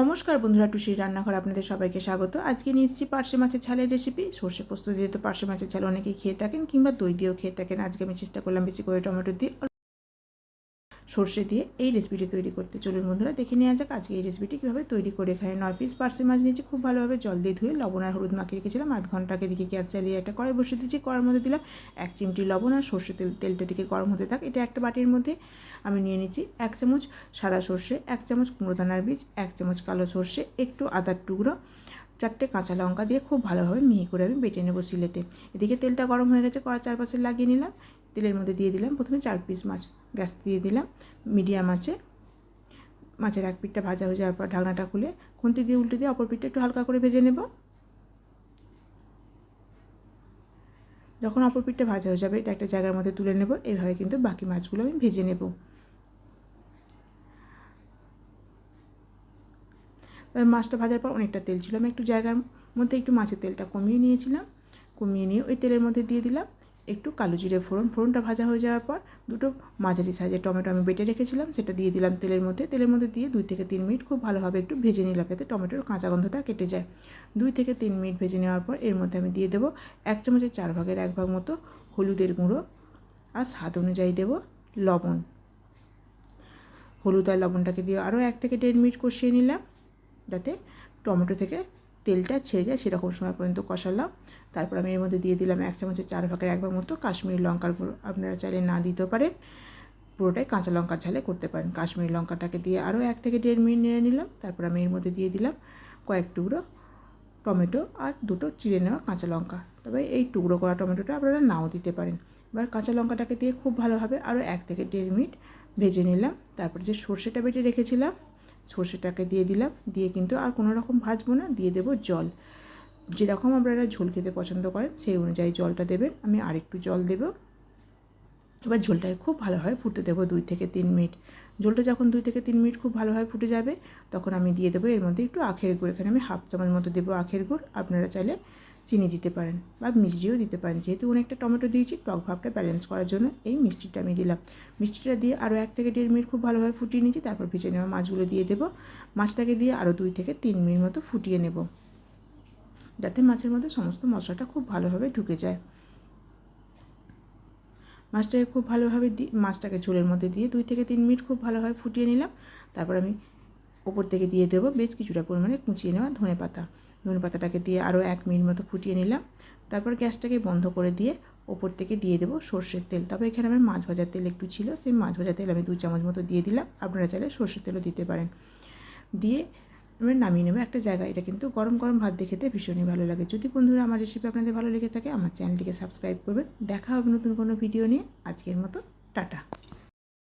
নমস্কার বন্ধুরা, টুসির রান্নাঘর আপনাদের সবাইকে স্বাগত। আজকে নিয়ে পার্শে মাছের ঝালের রেসিপি সর্ষে পোস্ত দিয়ে তো পার্শে মাছের ঝাল অনেকেই খেয়ে থাকেন কিংবা দই দিয়েও খেয়ে থাকেন। আজকে আমি চেষ্টা করলাম বেশি করে টমেটো দিয়ে সর্ষে দিয়ে এই রেসিপিটি তৈরি করতে চলুন বন্ধুরা, দেখে নেওয়া যাক আজকে এই রেসিপিটি কীভাবে তৈরি করে এখানে নয় পিস পার্শে মাছ নিয়েছি, খুব ভালোভাবে জল দিয়ে ধুয়ে লবণ আর হলুদ মাখিয়ে রেখেছিলাম। আধ ঘন্টাকে দিকে গ্যাস চালিয়ে একটা কড়াই বসিয়ে দিয়েছি, কড়ার মধ্যে দিলাম এক চিমটি লবণ আর সর্ষে তেল, তেলটা দিকে গরম হতে থাক। এটা একটা বাটির মধ্যে আমি নিয়ে নিচ্ছি এক চামচ সাদা সর্ষে, এক চামচ কুমড়োদানার বীজ, এক চামচ কালো সর্ষে, একটু আদার টুকরো, চারটে কাঁচা লঙ্কা দিয়ে খুব ভালোভাবে মিহি করে আমি বেটে নেব সিলেতে। এদিকে তেলটা গরম হয়ে গেছে কড়া চারপাশে লাগিয়ে নিলাম। তেলের মধ্যে দিয়ে দিলাম প্রথমে চার পিস মাছ। গ্যাস দিয়ে দিলাম, মিডিয়াম আছে। মাছের এক পিঠটা ভাজা হয়ে যাওয়ার পর ঢাকনাটা খুলে খুন্তি দিয়ে উল্টে দিয়ে অপর পিঠটা একটু হালকা করে ভেজে নেব। যখন অপর পিঠটা ভাজা হয়ে যাবে, এটা একটা জায়গার মধ্যে তুলে নেব এইভাবে কিন্তু বাকি মাছগুলো আমি ভেজে নেব। তবে মাছটা ভাজার পর অনেকটা তেল ছিল, আমি একটু জায়গার মধ্যে একটু মাছের তেলটা কমিয়ে নিয়েছিলাম। কমিয়ে নিয়ে ওই তেলের মধ্যে দিয়ে দিলাম। একটু কালো জিরে ফোড়ন, ফোড়নটা ভাজা হয়ে যাওয়ার পর দুটো মাঝারি সাইজের টমেটো আমি বেটে রেখেছিলাম, সেটা দিয়ে দিলাম তেলের মধ্যে। তেলের মধ্যে দিয়ে দুই থেকে তিন মিনিট খুব ভালোভাবে একটু ভেজে নিলাম, যাতে টমেটোর কাঁচা গন্ধটা কেটে যায়। দুই থেকে তিন মিনিট ভেজে নেওয়ার পর এর মধ্যে আমি দিয়ে দেবো এক চামচের চার ভাগের এক ভাগ মতো হলুদের গুঁড়ো আর স্বাদ অনুযায়ী দেবো লবণ। হলুদ আর লবণটাকে দিয়ে আরও এক থেকে দেড় মিনিট কষিয়ে নিলাম, যাতে টমেটো থেকে তেলটা ছেড়ে যায় সেরকম সময় পর্যন্ত কষালাম। তারপর আমি এর মধ্যে দিয়ে দিলাম এক চামচের চার ভাগের একবার মতো কাশ্মীরি লঙ্কার গুঁড়ো। আপনারা চাইলে না দিতেও পারেন, পুরোটাই কাঁচা লঙ্কা ঝালে করতে পারেন। কাশ্মীরি লঙ্কাটাকে দিয়ে আরও এক থেকে দেড় মিনিট নেড়ে নিলাম। তারপর আমি এর মধ্যে দিয়ে দিলাম কয়েক টুকরো টমেটো আর দুটো চিড়ে নেওয়া কাঁচা লঙ্কা। তবে এই টুকরো করা টমেটোটা আপনারা নাও দিতে পারেন। এবার কাঁচা লঙ্কাটাকে দিয়ে খুব ভালোভাবে আরও এক থেকে দেড় মিনিট ভেজে নিলাম। তারপর যে সর্ষেটা বেটে রেখেছিলাম সর্ষেটাকে দিয়ে দিলাম। দিয়ে কিন্তু আর কোনো রকম ভাজবো না, দিয়ে দেব জল। যেরকম আপনারা ঝোল খেতে পছন্দ করেন, সেই অনুযায়ী জলটা দেবেন। আমি আরেকটু জল দেবো। এবার ঝোলটাকে খুব ভালোভাবে ফুটতে দেবো দুই থেকে তিন মিনিট। ঝোলটা যখন দুই থেকে তিন মিনিট খুব ভালোভাবে ফুটে যাবে, তখন আমি দিয়ে দেবো এর মধ্যে একটু আখের গুড়। এখানে আমি হাফ চামচ মতো দেবো আখের গুড়। আপনারা চাইলে চিনি দিতে পারেন বা মিষ্টিও দিতে পারেন। যেহেতু অনেকটা টমেটো দিয়েছি, টক ভাবটা ব্যালেন্স করার জন্য এই মিষ্টিটা আমি দিলাম। মিষ্টিটা দিয়ে আরও এক থেকে দেড় মিনিট খুব ভালোভাবে ফুটিয়ে নিয়েছি, তারপর ভেজে নেওয়া মাছগুলো দিয়ে দেবো। মাছটাকে দিয়ে আরও দুই থেকে তিন মিনিট মতো ফুটিয়ে নেব, যাতে মাছের মধ্যে সমস্ত মশলাটা খুব ভালোভাবে ঢুকে যায়। মাছটাকে খুব ভালোভাবে দি মাছটাকে ঝোলের মধ্যে দিয়ে দুই থেকে তিন মিনিট খুব ভালোভাবে ফুটিয়ে নিলাম। তারপর আমি ওপর থেকে দিয়ে দেবো বেশ কিছুটা পরিমাণে কুচিয়ে নেওয়া ধনে পাতা। ধনে পাতাটাকে দিয়ে আরও এক মিনিট মতো ফুটিয়ে নিলাম। তারপর গ্যাসটাকে বন্ধ করে দিয়ে ওপর থেকে দিয়ে দেবো সর্ষের তেল। তবে এখানে আমার মাছ ভাজার তেল একটু ছিল, সেই মাছ ভাজার তেল আমি দু চামচ মতো দিয়ে দিলাম। আপনারা চাইলে সর্ষের তেলও দিতে পারেন। দিয়ে আমরা নামিয়ে নেব একটা জায়গায়। এটা কিন্তু গরম গরম ভাত দিয়ে খেতে ভীষণই ভালো লাগে। যদি বন্ধুরা আমার রেসিপি আপনাদের ভালো লেগে থাকে, আমার চ্যানেলটিকে সাবস্ক্রাইব করবেন। দেখা হবে নতুন কোনো ভিডিও নিয়ে। আজকের মতো, টাটা।